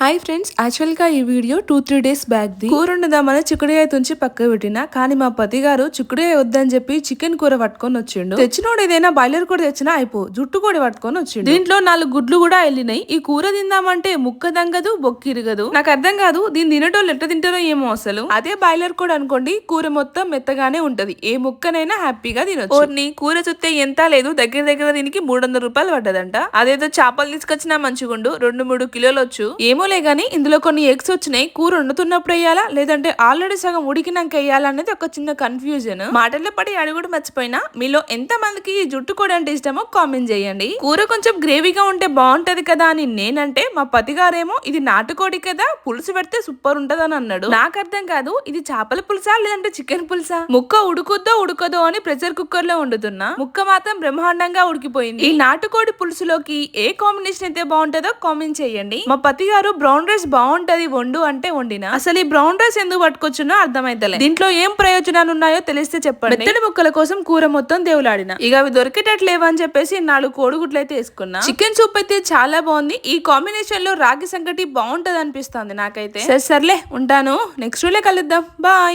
Hi friends యాక్చువల్గా ఈ video two three days back the. కూర వండుదామని చిక్కుడుకాయ తుంచి పక్క పెట్టిన కానీ మా పతి గారు చిక్కుడుకాయ వద్దని చెప్పి చికెన్ కూర పట్టుకొని వచ్చిండు. తెచ్చినోడు ఏదైనా బాయిలర్ కూడా తెచ్చినా అయిపో జుట్టు కూడా పట్టుకొని వచ్చిండు. దీంట్లో నాలుగు గుడ్లు కూడా వెళ్ళినాయి. ఈ కూర తిందామంటే ముక్క దంగదు బొక్కి ఇరగదు. నాకు అర్థం కాదు దీన్ని తినేటోళ్ళు లెట్ట తింటారో ఏమో అసలు. అదే బాయిలర్ కూడా అనుకోండి కూర మొత్తం మెత్తగానే ఉంటది. ఏ ముక్కనైనా హ్యాపీగా తినొచ్చు. ఓర్ని కూర చూస్తే ఎంత లేదు దగ్గర దగ్గర దీనికి మూడు వందల రూపాయలు పడ్డదంట. అదేదో చేపలు తీసుకొచ్చినా మంచిగుండు రెండు మూడు కిలోలు వచ్చు. ఏమో ఏమోలే కానీ ఇందులో కొన్ని ఎగ్స్ వచ్చినాయి. కూర వండుతున్నప్పుడు వేయాలా? లేదంటే ఆల్రెడీ సగం ఉడికినాక వేయాలా అనేది ఒక చిన్న కన్ఫ్యూజన్ మాటల్లో పడి అడుగుడు మర్చిపోయినా. మీలో ఎంత మందికి ఈ జుట్టు కూడా అంటే ఇష్టమో కామెంట్ చేయండి. కూర కొంచెం గ్రేవీగా ఉంటే బాగుంటది కదా అని నేనంటే మా పతి గారేమో ఇది నాటుకోడి కదా పులుసు పెడితే సూపర్ ఉంటదని అన్నాడు. నాకు అర్థం కాదు ఇది చేపల పులుసా? లేదంటే చికెన్ పులుసా? ముక్క ఉడుకుద్దో ఉడకదో అని ప్రెషర్ కుక్కర్లో వండుతున్నా. ముక్క మాత్రం బ్రహ్మాండంగా ఉడికిపోయింది. ఈ నాటుకోడి పులుసులోకి ఏ కాంబినేషన్ అయితే బాగుంటుందో కామెంట్ చేయండి. మా పతి గారు బ్రౌన్ రైస్ బాగుంటది వండు అంటే వండిన? అసలు ఈ బ్రౌన్ రైస్ ఎందుకు పట్టుకొచ్చునో అర్థమైతలే. దీంట్లో ఏం ప్రయోజనాలు ఉన్నాయో తెలిస్తే చెప్పండి. మెత్తడి ముక్కల కోసం కూర మొత్తం దేవులాడిన. ఇక అవి దొరికేటట్లు లేవని చెప్పేసి నాలుగు కోడిగుడ్లు అయితే వేసుకున్నా. చికెన్ సూప్ అయితే చాలా బాగుంది. ఈ కాంబినేషన్లో రాగి సంగటి బాగుంటది అనిపిస్తుంది నాకైతే. సరే సర్లే ఉంటాను. నెక్స్ట్ వీడియో కలుద్దాం. బాయ్.